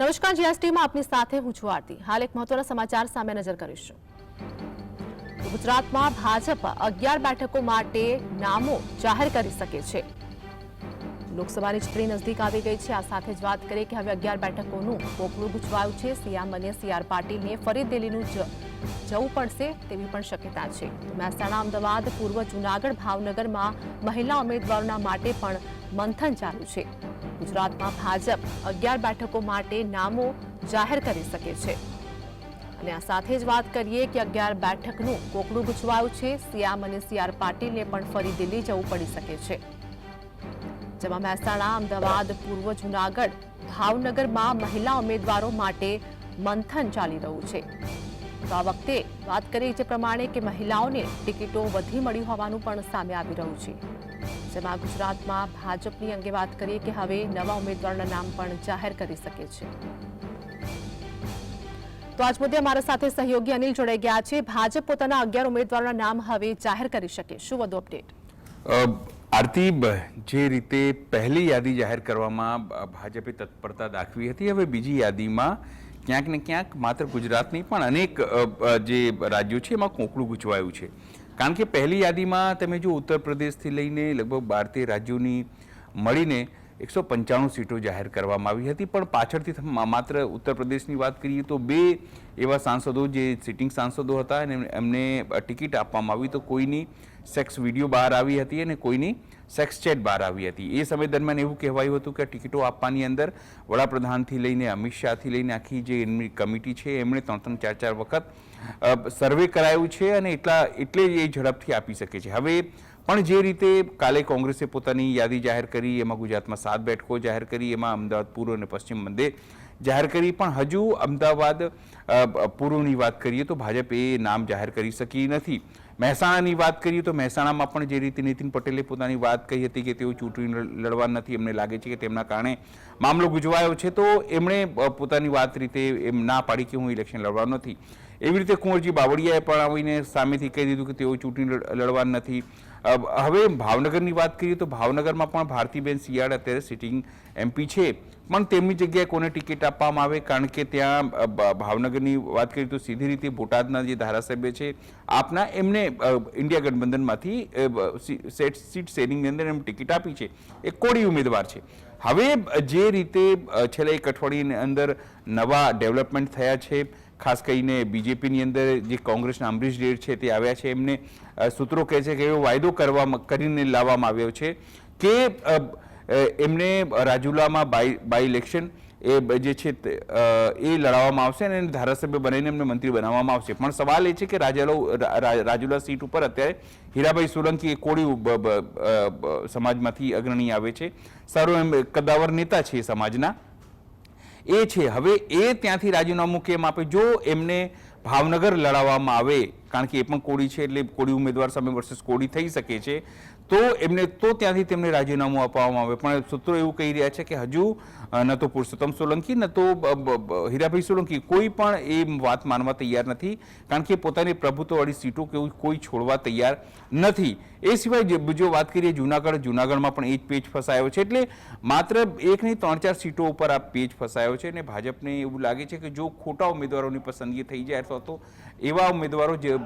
નમસ્કાર, જીએસટીમાં આપની સાથે હું છું આરતી. હાલ એક મહત્વના સમાચાર સામે નજર કરીશું. ગુજરાતમાં ભાજપ અગિયાર બેઠકો માટે નામો જાહેર કરી શકે છે. લોકસભાની ચૂંટણી નજીક આવી ગઈ છે. આ સાથે જ વાત કરીએ કે હવે અગિયાર બેઠકોનું કોકડું ગુચવાયું છે. સીએમ અને સીઆર પાટીલને ફરી દિલ્હીનું જવું પડશે તેવી પણ શક્યતા છે. મહેસાણા, અમદાવાદ, પૂર્વ જૂનાગઢ, ભાવનગરમાં મહિલા ઉમેદવારોના માટે પણ મંથન ચાલુ છે. ગુજરાતમાં ભાજપ અગિયાર બેઠકો માટે નામો જાહેર કરી શકે છે. અને આ સાથે જ વાત કરીએ કે અગિયાર બેઠકનું કોકડું ગુચવાયું છે. સીએમ અને સીઆર પાટીલને પણ ફરી દિલ્હી જવું પડી શકે છે. જેમાં મહેસાણા, અમદાવાદ, પૂર્વ જૂનાગઢ, ભાવનગરમાં મહિલા ઉમેદવારો માટે મંથન ચાલી રહ્યું છે. તો આ વખતે વાત કરીએ જે પ્રમાણે કે મહિલાઓને ટિકિટો વધી મળી હોવાનું પણ સામે આવી રહ્યું છે. જેમાં ગુજરાતમાં ભાજપની અંગે વાત કરીએ કે હવે નવા ઉમેદવારના નામ પણ જાહેર કરી શકે છે. તો આજ મુદ્દે અમારા સાથે સહયોગી અનિલ જોડાઈ ગયા છે. ભાજપ પોતાના અગિયાર ઉમેદવારોના નામ હવે જાહેર કરી શકે. શું વધુ અપડેટ? આરતી જે રીતે પહેલી યાદી જાહેર કરવામાં ભાજપે તત્પરતા દાખવી હતી, હવે બીજી યાદીમાં ક્યાંક ને ક્યાંક માત્ર ગુજરાતની પણ અનેક જે રાજ્યો છે, એમાં કોંકડું ગૂંચવાયું છે. કારણ કે પહેલી યાદીમાં તમે જો ઉત્તર પ્રદેશથી લઈને લગભગ બાર રાજ્યોની મળીને એકસો પંચાણું સીટો જાહેર કરવામાં આવી હતી. પણ પાછળથી માત્ર ઉત્તર પ્રદેશની વાત કરીએ તો બે એવા સાંસદો જે સિટિંગ સાંસદો હતા અને એમને ટિકિટ આપવામાં આવી તો કોઈની સેક્સ વીડિયો બહાર આવી હતી અને કોઈની સેક્સ ચેટ બહાર આવી હતી. એ સમય દરમિયાન એવું કહેવાયું હતું કે ટિકિટો આપવાની અંદર વડાપ્રધાનથી લઈને, અમિત શાહથી લઈને આખી જે એમની કમિટી છે, એમણે ત્રણ ત્રણ ચાર ચાર વખત સર્વે કરાયું છે અને એટલા, એટલે જ એ ઝડપથી આપી શકે છે. હવે પણ જે રીતે કાલે કોંગ્રેસે પોતાની યાદી જાહેર કરી, એમાં ગુજરાતમાં સાત બેઠકો જાહેર કરી, એમાં અમદાવાદ પૂર્વ અને પશ્ચિમ બંને જાહેર કરી, પણ હજુ અમદાવાદ પૂર્વની વાત કરીએ તો ભાજપ એ નામ જાહેર કરી શકી નથી. મહેસાણાની વાત કરીએ તો મહેસાણામાં પણ જે રીતે નીતિન પટેલે પોતાની વાત કહી હતી કે તેઓ ચૂંટણી લડવા નથી, એમને લાગે છે કે તેમના કારણે મામલો ગુજવાયો છે, તો એમણે પોતાની વાત રીતે એમ ના પાડી કે હું ઇલેક્શન લડવાનો નથી. એવી રીતે કુંવરજી બાવળિયાએ પણ આવીને સામેથી કહી દીધું કે તેઓ ચૂંટણી લડવા નથી. હવે ભાવનગરની વાત કરીએ તો ભાવનગરમાં પણ ભારતીબેન શિયાળ અત્યારે સિટિંગ એમપી છે. પણ તેમની જગ્યાએ કોને ટિકિટ આપવામાં આવે? કારણ કે ત્યાં ભાવનગરની વાત કરીએ તો સીધી રીતે બોટાદના જે ધારાસભ્ય છે, આપના એમને ઇન્ડિયા ગઠબંધનમાંથી સેટ, સીટ શેરિંગની અંદર એમ ટિકિટ આપી છે. એ કોળી ઉમેદવાર છે. હવે જે રીતે છેલ્લા એક અઠવાડિયાની અંદર નવા ડેવલપમેન્ટ થયા છે, ખાસ કરીને બીજેપીની અંદર જે કોંગ્રેસના અમરીશ ડેર છે તે આવ્યા છે, એમને સૂત્રો કહે છે કે એવો વાયદો કરવામાં, કરીને લાવવામાં આવ્યો છે કે એમને રાજુલામાં બાય બાય ઇલેક્શન એ જે છે એ લડાવવામાં આવશે અને એને ધારાસભ્ય બનીને એમને મંત્રી બનાવવામાં આવશે. પણ સવાલ એ છે કે રાજુલા રાજુલા સીટ ઉપર અત્યારે હીરાભાઈ સોલંકી એ કોળી સમાજમાંથી અગ્રણી આવે છે. સારો એમ કદાવર નેતા છે સમાજના. એ છે, હવે એ ત્યાંથી રાજીનામું કેમ આપે? જો એમને ભાવનગર લડાવવામાં આવે, કારણ કે એ પણ કોળી છે એટલે કોળી ઉમેદવાર સામે વર્સેસ કોળી થઈ શકે છે તો એમને તો ત્યાંથી તેમને રાજીનામું આપવામાં આવે. પણ સૂત્રો એવું કહી રહ્યા છે કે હજુ ન તો પુરુષોત્તમ સોલંકી, ન તો હીરાભાઈ સોલંકી. કોઈ પણ એ વાત માનવા તૈયાર નથી. કારણ કે પોતાની પ્રભુત્વવાળી સીટો કે કોઈ છોડવા તૈયાર નથી. એ સિવાય જે- વાત કરીએ જુનાગઢ, જુનાગઢમાં પણ એ જ પેજ ફસાયો છે. એટલે માત્ર એક નહીં, ત્રણ ચાર સીટો ઉપર આ પેજ ફસાયો છે અને ભાજપને એવું લાગે છે કે જો ખોટા ઉમેદવારોની પસંદગી થઈ જાય અથવા તો એવા ઉમેદવારો જે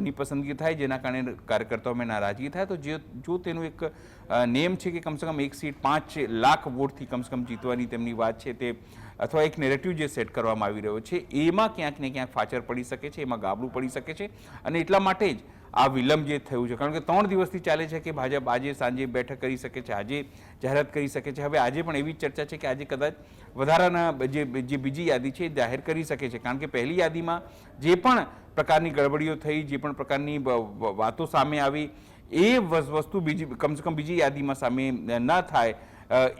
ની પસંદગી થાય જેના કારણે કાર્યકર્તાઓમાં નારાજગી થાય, તો જે જો તેનું એક નેમ છે કે કમસે કમ એક સીટ પાંચ લાખ વોટથી કમસે કમ જીતવાની તેમની વાત છે તે અથવા એક નેરેટિવ જે સેટ કરવામાં આવી રહ્યો છે, એમાં ક્યાંક ને ક્યાંક ફાચર પડી શકે છે, એમાં ગાબડું પડી શકે છે અને એટલા માટે જ આ વિલંબ જે થયું છે, કારણ કે ત્રણ દિવસથી ચાલે છે કે ભાજપ આજે સાંજે બેઠક કરી શકે છે, આજે જાહેરાત કરી શકે છે. હવે આજે પણ એવી ચર્ચા છે કે આજે કદાચ વધારાના જે જે બીજી યાદી છે એ જાહેર કરી શકે છે. કારણ કે પહેલી યાદીમાં જે પણ પ્રકારની ગડબડીઓ થઈ, જે પણ પ્રકારની વાતો સામે આવી એ વસ- વસ્તુ બીજી કમસે કમ બીજી યાદીમાં સામે ન થાય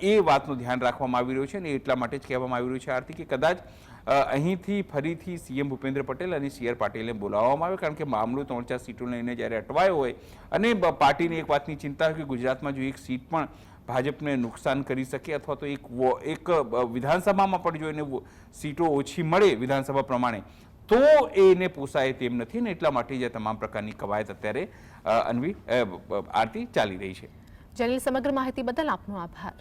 એ વાતનું ધ્યાન રાખવામાં આવી રહ્યું છે અને એટલા માટે જ કહેવામાં આવી રહ્યું છે આરતી કે કદાચ અહીંથી ફરીથી સીએમ ભૂપેન્દ્ર પટેલ અને સીઆર પાટીલને બોલાવવામાં આવે કારણ કે મામલો ત્રણ ચાર સીટો લઈને જ્યારે અટવાયો હોય અને પાર્ટીને એક વાતની ચિંતા કે ગુજરાતમાં જો એક સીટ પણ ભાજપને નુકસાન કરી શકે અથવા તો એક એક વિધાનસભામાં પણ જો એને સીટો ઓછી મળે વિધાનસભા પ્રમાણે તો એને પોસાય તેમ નથી ને એટલા માટે જે તમામ પ્રકારની કવાયત અત્યારે અનવી આરતી ચાલી રહી છે. જેની સમગ્ર માહિતી બદલ આપનો આભાર.